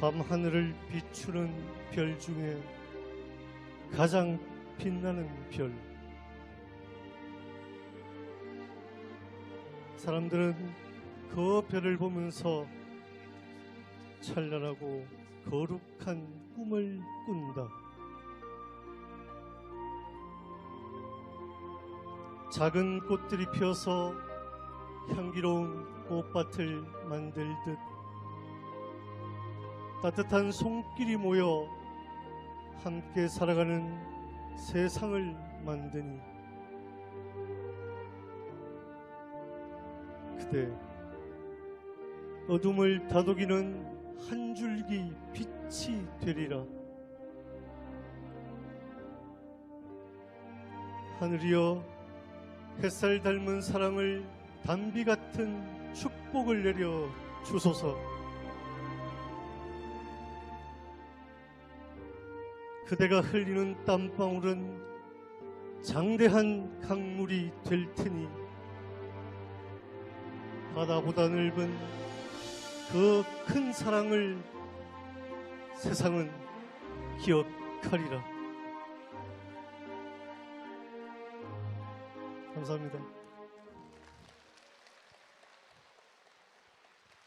밤하늘을 비추는 별 중에 가장 빛나는 별. 사람들은 그 별을 보면서 찬란하고 거룩한 꿈을 꾼다. 작은 꽃들이 피어서 향기로운 꽃밭을 만들듯 따뜻한 손길이 모여 함께 살아가는 세상을 만드니 그대 어둠을 다독이는 한 줄기 빛이 되리라. 하늘이여 햇살 닮은 사랑을 단비 같은 축복을 내려 주소서 그대가 흘리는 땀방울은 장대한 강물이 될 테니 바다보다 넓은 그 큰 사랑을 세상은 기억하리라. 감사합니다.